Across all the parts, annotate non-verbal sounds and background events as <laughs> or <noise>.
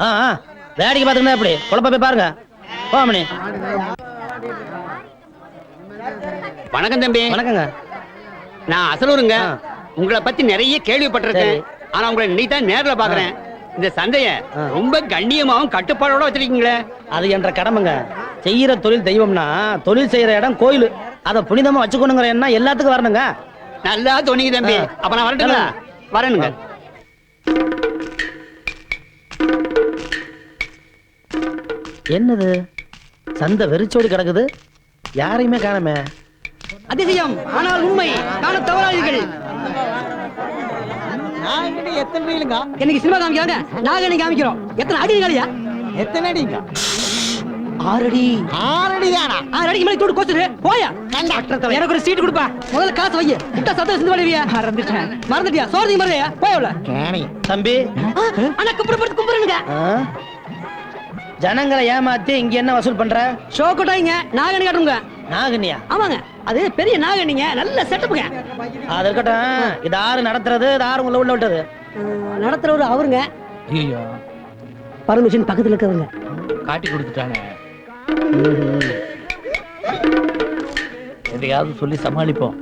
ஆ ஆ. வேடிக்கை பார்த்துக்கிட்டா எப்படி? குழப்ப போய் பாருங்க. போமணி வணக்கம் தம்பி. வணக்கங்க. நான் அசலூருங்க. உங்களை பத்தி நிறைய கேள்விப்பட்டிருக்கேன். ஆனா உங்களை நீ தான் நேர்ல பாக்குறேன். இந்த சந்தைய. ரொம்ப கண்ணியமாவும் கட்டுப்பாடோட வச்சிருக்கீங்களே. அது என்ற கடமைங்க. செய்யற தொழில் தெய்வம்னா தொழில் செய்யற இடம் கோயில். அதை புனிதமா வச்சுக்கணுங்கிற எண்ணம் எல்லாத்துக்கும் வரணுங்க. நல்லா தோணிங்க தம்பி. அப்ப நான் வரட்டுங்களா? வரணுங்க. என்னது? சந்தை வெறிச்சோடி கிடக்குது. யாரையுமே காணமே. அதிசயம். ஆனால் உண்மை. காண தவறாதீர்கள். எத்தனை ரீலுங்க? இன்னைக்கு சினிமா காமிக்கிறாங்க நாங்க காமிக்கிறோம். எத்தனை அடி காலியா? எத்தனை அடிங்க? ஆறடி. ஆறடி. தானா ஆறு அடிக்கு மேலே தூடு போயா எனக்கு ஒரு சீட் கொடுப்பா. முதல்ல காசு வை விட்டா சத்தம் சிந்து பண்ணுவியா மறந்துட்டேன். மறந்துட்டியா? சோறு மறந்தியா போய் உள்ள கேணி. தம்பி. அண்ணா கும்பிடுறது கும்பிடுங்க? ஜனங்களை ஏமாத்தி இங்க என்ன வசூல் பண்ற? ஷோ கொட்டாங்க நாகனி காட்டுங்க நாகனியா? ஆமாங்க. அது பெரிய நாகனிங்க நல்ல செட்டப்புங்க. அது இருக்கட்டும். இது ஆறு நடத்துறது இது ஆறு உள்ள உள்ள விட்டது. நடத்துறவரு அவருங்க. ஐயோ பர்மிஷன் பக்கத்துல இருக்கிறவங்க காட்டி கொடுத்துட்டானே. எதையாவது சொல்லி சமாளிப்போம்.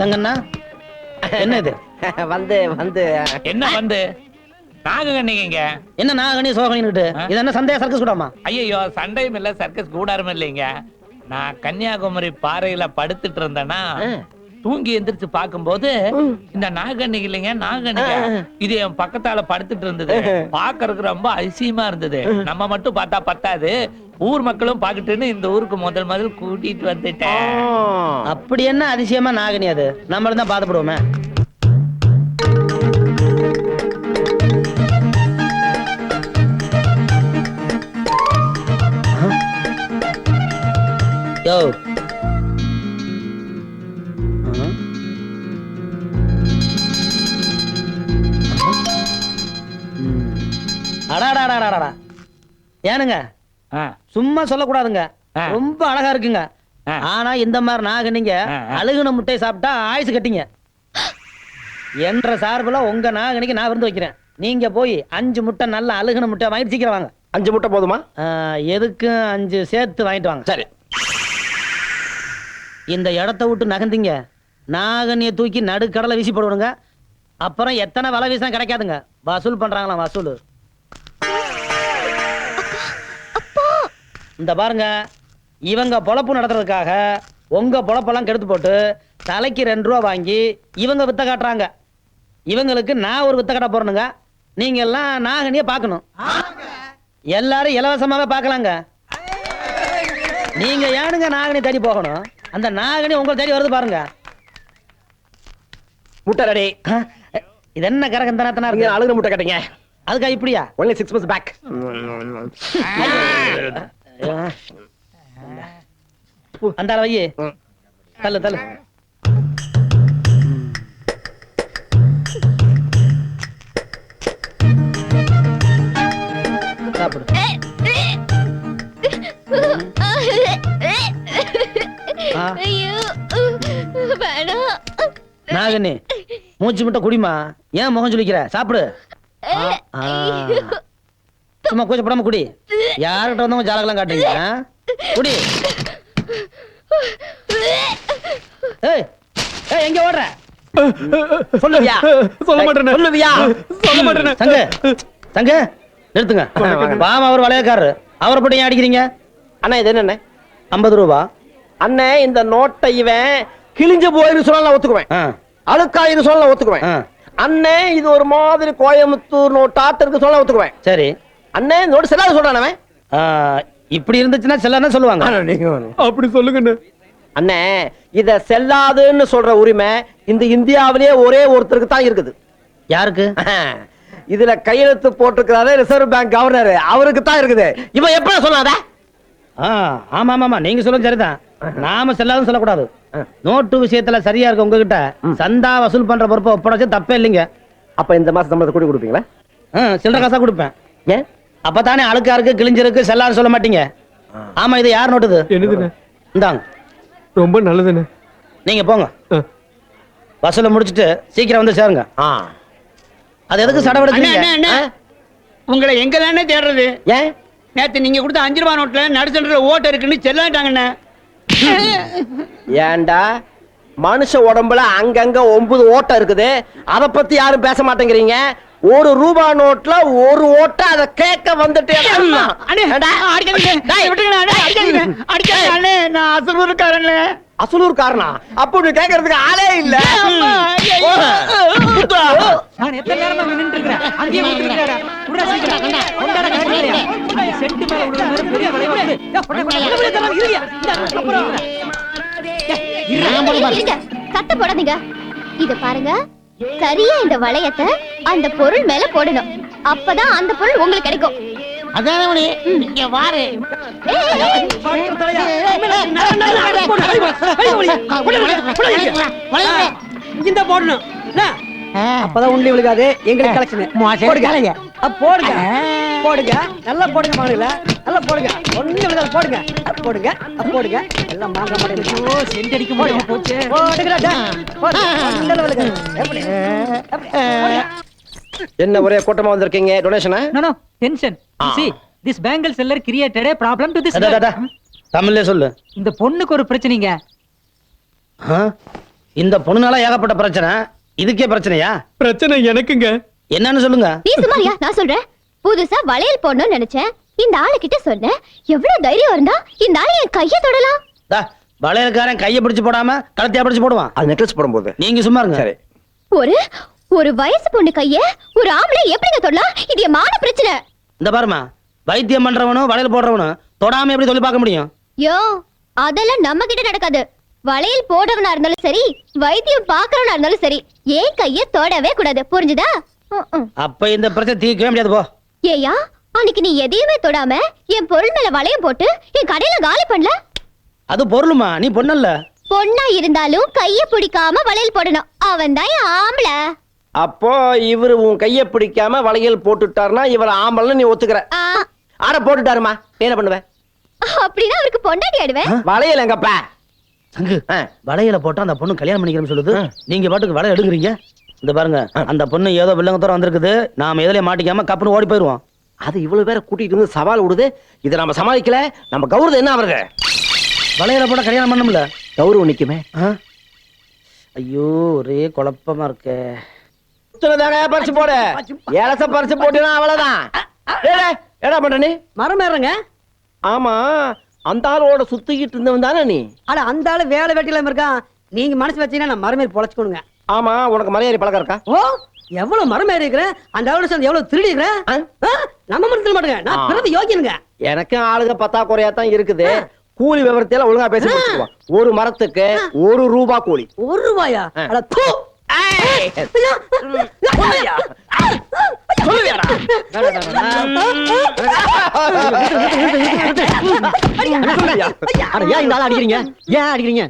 சங்கண்ணா என்ன இது <laughs> வந்து வந்து. என்ன வந்து? நீங்க என்ன நாகனி சோகனின்னுட்டு? இது என்ன சந்தேக சர்க்கஸ் கூடாமா? ஐயோ சண்டையும் இல்ல சர்க்கஸ் கூடாரம் இல்லைங்க. நான் கன்னியாகுமரி பாறையில படுத்துட்டு இருந்தேன்னா தூங்கி எந்திரிச்சு பார்க்கும்போது இந்த நாகன்னிக்கு இல்லைங்க நாகன்னிங்க இது என் பக்கத்தால படுத்துட்டு இருந்தது. பாக்குறதுக்கு ரொம்ப அதிசயமா இருந்தது. நம்ம மட்டும் பார்த்தா பத்தாது. ஊர் மக்களும் பாக்கட்டுன்னு இந்த ஊருக்கு முதல் முதல் கூட்டிட்டு வந்துட்டேன். அப்படி என்ன அதிசயமா நாகனி அது? நம்மளும் தான் பாதப்படுவோமே. யோ அடாடாடாடாடா ஏனுங்க? சும்மா சொல்லக்கூடாதுங்க. ரொம்ப அழகா இருக்குங்க. ஆனா இந்த மாதிரி நாகனிங்க ஆ, ஆ. அழுகுன முட்டை சாப்பிட்டா ஆயுசு கட்டிங்க. என்ற சார்புல உங்க நாகனிக்கு நான் விருந்து வைக்கிறேன். நீங்க போய் அஞ்சு முட்டை நல்ல அழுகுன முட்டை வாங்கிட்டு சீக்கிரம் வாங்க. அஞ்சு முட்டை போதுமா? எதுக்கும் அஞ்சு சேர்த்து வாங்கிட்டு வாங்க. சரி. இந்த இடத்த விட்டு நகர்ந்தீங்க. நாகனியை தூக்கி நடுக்கடலை வீசி போடுவாங்க அப்புறம் எத்தனை வலை வீசினா கிடைக்காதுங்க. வசூல் பண்றாங்களாம் வசூல். இந்த பாருங்க இவங்க பொழப்பு நடத்துறதுக்காக உங்க பொழப்பெல்லாம் கெடுத்து போட்டு தலைக்கு ரெண்டு ரூபா வாங்கி இவங்க வித்த காட்டுறாங்க. இவங்களுக்கு நான் ஒரு வித்த காட்ட போறேனுங்க நீங்க எல்லாம் நாகனியை பார்க்கணும். எல்லாரும் இலவசமாவே பார்க்கலாங்க. நீங்க ஏனுங்க நாகனி தேடி போகணும்? அந்த நாகனி உங்களை தேடி வருது பாருங்க. முட்டை ரெடி. இது என்ன கரகந்தனத்தனா நீங்க இருக்கு அழுகிற முட்டை கேட்டீங்க. அதுக்கா இப்படியா? ஒன்லி சிக்ஸ் மந்த்ஸ் பேக் அந்த வையி தள்ளு தள்ளு. சாப்பிடு. ஐயோ வேணாம் நாகனி மூச்சு மட்டும் குடிமா. ஏன் முகம் சுளிக்கிற? சாப்பிடு. ஆ, ஆ. சும்மா கூச்சப்படாம குடி. யார்கிட்ட வந்தவங்க ஜாலகெல்லாம் காட்டுறீங்க? ஆ? குடி. ஏய் ஏய் எங்க ஓடுற? சொல்லுவியா? சொல்ல மாட்டேனே. சொல்லுவியா? சொல்ல மாட்டேனே. தங்க தங்க நிறுத்துங்க. பாவம் அவர் வளையக்காரரு. அவரை போட்டு ஏன் அடிக்கிறீங்க? அண்ணா இது என்னண்ணே? ஐம்பது ரூபா. அண்ணே இந்த நோட்டை இவன் கிழிஞ்சு போயிரு சொன்னா நான் ஒத்துக்குவேன். சொன்னா நான் ஒத்துக்குவேன். ஆ. அண்ணே இது ஒரு மாதிரி கோயம்புத்தூர் இருக்கு சொன்னா ஒத்துக்குவேன். சரி. அண்ணே இந்த நோட்டு செல்லாத சொல்றான் அவன். ஆ, இப்படி இருந்துச்சுன்னா செல்லன்னு சொல்லுவாங்க. அப்படி சொல்லுங்க அண்ணே இத செல்லாதுன்னு சொல்ற உரிமை இந்த இந்தியாவிலேயே ஒரே ஒருத்தருக்கு தான் இருக்குது. யாருக்கு? இதுல கையெழுத்து போட்டிருக்கிறாரு ரிசர்வ் பேங்க் கவர்னர் அவருக்கு தான் இருக்குது. இவன் எப்படி சொன்னாத ஆ ஆமா ஆமா ஆமா நீங்க சொல்லுங்க சரிதான். நாம செல்லாதுன்னு சொல்லக்கூடாது. நோட்டு விஷயத்துல சரியா இருக்கு உங்ககிட்ட சந்தா வசூல் பண்ற பொறுப்பை ஒப்படைச்சு தப்பே இல்லைங்க. அப்ப இந்த மாசம் சம்பளத்தை கூடி கொடுப்பீங்களா? ஆ, சில்லறை காசா கொடுப்பேன். ஏன்? அப்பதானே அழுக்கா இருக்கு கிழிஞ்சிருக்கு செல்லாது சொல்ல மாட்டீங்க. ஆமா இது யார் நோட்டுது? என்னதுண்ணே? இந்தாங்க. ரொம்ப நல்லதுண்ணே. நீங்க போங்க. வசூலை முடிச்சிட்டு சீக்கிரம் வந்து சேருங்க. ஆ. அது எதுக்கு அண்ணா. உங்களை எங்க தானே தேடுறது? ஏன்? நேத்து நீங்க கொடுத்த அஞ்சு ரூபா நோட்ல நடுசன்ற ஓட்ட இருக்குன்னு செல்லாட்டாங்கண்ணே. <laughs> ஏன்டா மனுஷ உடம்புல அங்கங்க ஒன்பது ஓட்டை இருக்குது. அத பத்தி யாரும் பேச மாட்டேங்கிறீங்க. ஒரு ரூபா நோட்ல ஒரு ஓட்டை அத கேட்க வந்துட்டே அண்ணே அடிக்காதீங்க. அடிக்காதீங்க. நான் அசலூருக்காரண்ணே அசலூர் காரணா? அப்போ நீ கேட்கறதுக்கு ஆளே இல்ல. நான் எத்தனை நேரமா நின்னுட்டு இருக்கிறேன் அங்கேயே கொடுத்துருக்காடா விடுடா சீக்கிரம் கொண்டாடா கட்டியா சென்ட் மேல விடுற மாதிரி பெரிய வளைவா இருக்கு ஏய், கொண்டா, கொண்டா, கொண்டா, கொண்டா, கொண்டா, இருங்க. இந்த, அப்புறம் இருங்க. சத்த போடாதீங்க. இத பாருங்க. சரியா இந்த வளையத்தை அந்த பொருள் மேல போடணும். அப்பதான் அந்த பொருள் உங்களுக்கு கிடைக்கும். அதானே இங்க வாரு. இந்த போடணும்? அப்பதான் உண்டி விழுகாது எங்களுக்கு கலெக்ஷன் போடுங்க போடுங்க போடுங்க நல்லா போடுங்க மாடுல நல்லா போடுங்க ஒண்ணு விழுகாது போடுங்க போடுங்க போடுங்க எல்லாம் மாங்க மாட்டேங்குது அடிக்க முடியும் போச்சு? போடுங்க. என்ன ஒரே கூட்டமா வந்திருக்கீங்க? டொனேஷனா tension. You Ah. see, this bangle seller created a problem to this girl. தமிழ்ல சொல்லு. இந்த பொண்ணுக்கு ஒரு பிரச்சனைங்க. ஆ? இந்த பொண்ணுனால ஏகப்பட்ட பிரச்சனை. இதுக்கே பிரச்சனையா? பிரச்சனை எனக்குங்க. என்னன்னு சொல்லுங்க. நீ சுமாரியா நான் சொல்றேன். புதுசா வளையல் போடணும்னு நினைச்சேன். இந்த ஆளு கிட்ட சொன்னேன். எவ்வளவு தைரியம் இருந்தா இந்த ஆளு என் கைய தொடலாம். தா, வளையல்காரன் கையை பிடிச்சு போடாம கழுத்தையா பிடிச்சு போடுவான். அது நெக்லஸ் போடும்போது. நீங்க சும்மா இருங்க. சரி. ஒரு ஒரு வயசு பொண்ணு கைய ஒரு ஆம்பளை எப்படிங்க தொடலாம் இது என் மான பிரச்சனை. இந்த பாருமா வைத்தியம் பண்றவனும் வளையல் போடுறவனும் தொடாம எப்படி சொல்லி பார்க்க முடியும்? யோ அதெல்லாம் நம்ம கிட்ட நடக்காது. வளையல் போடுறவனா இருந்தாலும் சரி வைத்தியம் பாக்குறவனா இருந்தாலும் சரி ஏன் கைய தொடவே கூடாது? புரிஞ்சுதா. அப்ப இந்த பிரச்சனை தீர்க்கவே முடியாது போ. ஏயா அன்னைக்கு நீ எதையுமே தொடாம என் பொருள் மேல வளையம் போட்டு என் கடையில காலி பண்ணல? அது பொருளுமா நீ பொண்ணல்ல. பொண்ணா இருந்தாலும் கைய பிடிக்காம வளையல் போடணும். அவன் தான் ஆம்பளை. அப்போ இவரு உன் கைய பிடிக்காம வளையல் போட்டுட்டாருன்னா இவர் ஆம்பளன்னு நீ ஒத்துக்கிற. ஆட போட்டுட்டாருமா. நீ என்ன பண்ணுவ? அப்படின்னா அவருக்கு பொண்டாட்டி ஆடுவேன் வளையல் எங்கப்பா? சங்கு ஆ. வளையல போட்டா அந்த பொண்ணு கல்யாணம் பண்ணிக்கிறேன்னு சொல்லுது. நீங்க பாட்டுக்கு வளையல் எடுக்குறீங்க? இந்த பாருங்க அந்த பொண்ணு ஏதோ வில்லங்கத்தோட வந்திருக்குது. நாம எதுலயே மாட்டிக்காம கப்புன்னு ஓடி போயிருவோம். அது இவ்வளவு பேரை கூட்டிட்டு வந்து சவால் விடுது. இதை நம்ம சமாளிக்கல. நம்ம கௌரவம் என்ன அவருக்கு? வளையல போட கல்யாணம் பண்ணும்ல கௌரவம் நிக்குமே. ஆ? ஐயோ ஒரே குழப்பமா இருக்கே. சுத்துனதாங்க பறிச்சு போடு. ஏலச பறிச்சு போட்டுனா அவ்வளவுதான். பண்ற நீ? மரம் ஏறுங்க ஆமா அந்த ஆளோட சுத்திக்கிட்டு இருந்தவன் தானே நீ? அட அந்த ஆளு வேலை வெட்டிலாம் இருக்கான். நீங்க மனசு வச்சீங்கன்னா நான் மரமேறி பொழைச்சுக்கணுங்க. ஆமா உனக்கு மலையாரி பழக்கம் இருக்கா? ஓ எவ்வளவு மரம் ஏறி அந்த ஆளோட சேர்ந்து எவ்வளவு திருடி இருக்கிறேன் ஆ? நம்ம மனசுல மாட்டேங்க. நான். பிறந்து யோகியனுங்க. எனக்கு ஆளுக பத்தாக்குறையா தான் இருக்குது. கூலி விவரத்தையெல்லாம் ஒழுங்கா பேசி ஒரு மரத்துக்கு ஒரு ரூபா கூலி. ஒரு ரூபாயா. அட அடிக்கிறீங்க ஏன் அடிக்கிறீங்க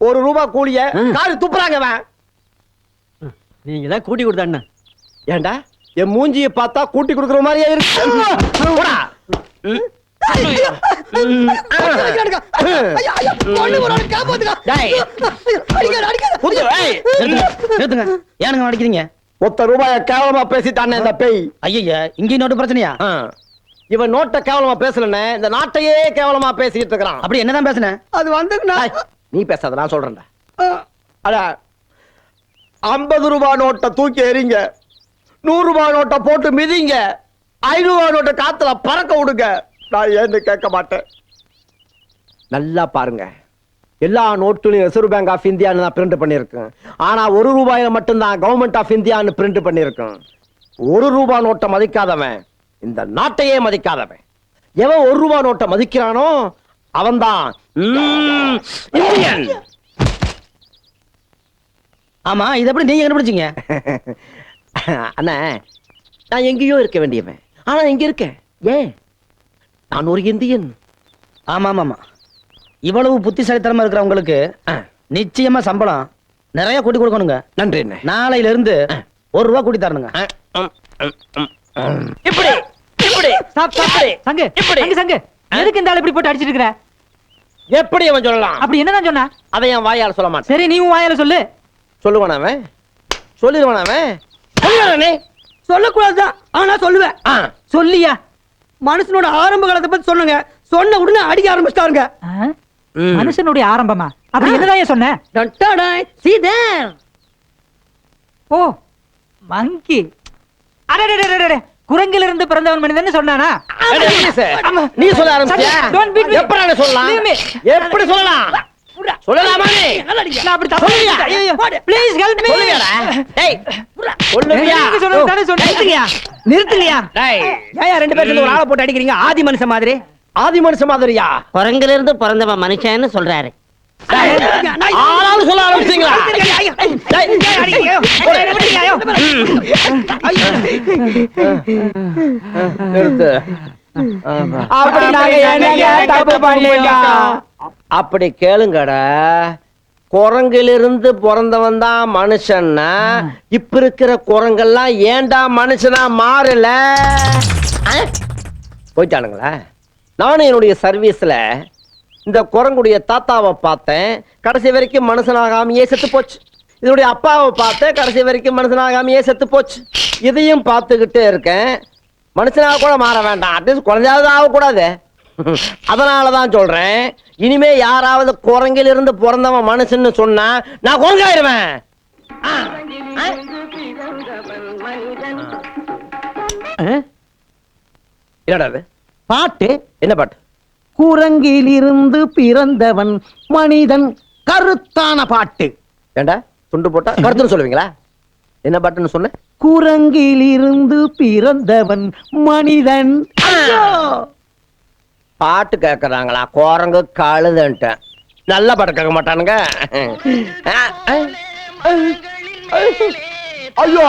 ஒரு ரூபா கூலிய காரு துப்புறாங்க நீங்க தான் கூட்டி கொடுத்த ஏண்டா என் மூஞ்சியை பார்த்தா கூட்டி கொடுக்குற மாதிரியே இருக்கு ஏனுங்க அடிக்கிறீங்க? ஒத்த ரூபாய கேவலமா பேசிட்டானே இந்த பேய். ஐயா இங்கேயும் நோட்டு பிரச்சனையா. இவன் நோட்டை கேவலமா பேசலன்னு இந்த நாட்டையே கேவலமா பேசிட்டு இருக்கிறான். அப்படி என்னதான் பேசுனேன் அது வந்துங்கண்ணா நீ பேசாத நான் சொல்றேன்டா. அட ஐம்பது ரூபாய் நோட்டை தூக்கி எறிங்க. நூறு ரூபாய் நோட்டை போட்டு மிதிங்க. ஐநூறு ரூபாய் நோட்டை காத்துல பறக்க விடுங்க. நான் ஏன்னு கேட்க மாட்டேன். நல்லா பாருங்க. எல்லா நோட்டுலையும் ரிசர்வ் பேங்க் ஆஃப் இந்தியான்னு தான் பிரிண்ட் பண்ணியிருக்கேன். ஆனா ஒரு ரூபாயில மட்டும்தான் கவர்மெண்ட் ஆஃப் இந்தியான்னு பிரிண்ட் பண்ணியிருக்கேன். ஒரு ரூபாய் நோட்டை மதிக்காதவன் இந்த நாட்டையே மதிக்காதவன். எவன் ஒரு ரூபாய் நோட்டை மதிக்கிறானோ அவன்தான் ம், இந்தியன் ஆமா இது எப்படி நீங்க கண்டுபிடிச்சீங்க? <laughs> அண்ணா நான் எங்கேயோ இருக்க வேண்டியவன். ஆனா இங்க இருக்கேன். ஏன்? நான் ஒரு இந்தியன். ஆமா ஆமா ஆமா இவ்வளவு புத்திசாலித்தனமா இருக்கிறவங்களுக்கு நிச்சயமா சம்பளம் நிறைய கூட்டி கொடுக்கணுங்க. நன்றி. நாளையில இருந்து ஒரு ரூபா கூட்டி தரணுங்க. இப்படி இப்படி. சங்கு இப்படி. சங்கு சங்கு. எதுக்கு இந்த ஆளு இப்படி போட்டு அடிச்சிட்டு இருக்கிற? எப்படி அவன் சொல்லலாம்? அப்படி என்னதான் சொன்னா? அதை என் வாயால சொல்ல மாட்டேன். சரி நீ உன் வாயால சொல்லு. சொல்லுவான் அவன். சொல்லிடுவான் அவன். சொல்லுவானே சொல்லக்கூடாதுதான். ஆனா சொல்லுவேன். ஆ, சொல்லியா? மனுஷனோட ஆரம்ப காலத்தை பத்தி சொன்னங்க சொன்ன உடனே அடிக்க ஆரம்பிச்சிட்டாருங்க. மனுஷனுடைய ஆரம்பமா? அப்படி என்னதான் சொன்ன? சீதர் ஓ மங்கி. அடடடடடட குரங்கிலிருந்து பிறந்தவன் மனிதன் சொன்னானா? நீ சொல்ல ஆரம்பிச்சியா. எப்படி சொல்லலாம். எப்படி சொல்லலாம்? சொல்லலாமா நீ நான் அப்படி தப்பு ஐயோ ப்ளீஸ் ஹெல்ப் மீ சொல்லுவியாடா டேய் சொல்லுவியா நீங்க சொன்னது தானே சொன்னேன் நிறுத்துங்கயா நிறுத்துங்கயா டேய் ஏன் ரெண்டு பேரும் ஒரு ஆளை போட்டு அடிக்கிறீங்க ஆதி மனுஷன் மாதிரி ஆதி மனுஷ மாதிரியா குரங்குல இருந்து பிறந்தவன் மனுஷன்னு சொல்றாரு டேய், ஆளாலும் சொல்ல ஆரம்பிச்சீங்களா நிறுத்து அப்படி நாங்க என்னங்க தப்பு பண்ணிட்டோம் அப்படி கேளுங்கடா. குரங்கிலிருந்து பிறந்தவன் தான் மனுஷன்னா இப்ப இருக்கிற குரங்கெல்லாம் ஏன்டா மனுஷனா மாறல? போயிட்டானுங்களா? நானும் என்னுடைய சர்வீஸ்ல இந்த குரங்குடைய தாத்தாவை பார்த்தேன். கடைசி வரைக்கும் மனுஷனாகாமையே செத்து போச்சு. இதனுடைய அப்பாவை பார்த்தேன். கடைசி வரைக்கும் மனுஷனாகாமையே செத்து போச்சு. இதையும் பார்த்துக்கிட்டே இருக்கேன். மனுஷனாக கூட மாற வேண்டாம். அட்லீஸ்ட் குழந்தையாவது ஆகக்கூடாது. அதனால தான் சொல்றேன் இனிமே யாராவது குரங்கில் இருந்து பிறந்தவன் மனுஷன்னு சொன்னா நான் குரங்காயிருவேன்? என்னடா பாட்டு. என்ன பாட்டு? குரங்கிலிருந்து பிறந்தவன் மனிதன் கருத்தான பாட்டு. ஏண்டா துண்டு போட்டா கருத்துன்னு சொல்லுவீங்களா? என்ன பாட்டுன்னு சொன்ன குரங்கிலிருந்து பிறந்தவன் மனிதன். பாட்டு கேட்கறாங்களா குரங்கு கழுதுன்ட்டேன் நல்ல பாட்டு கேட்க மாட்டானுங்க. <laughs> ஐயோ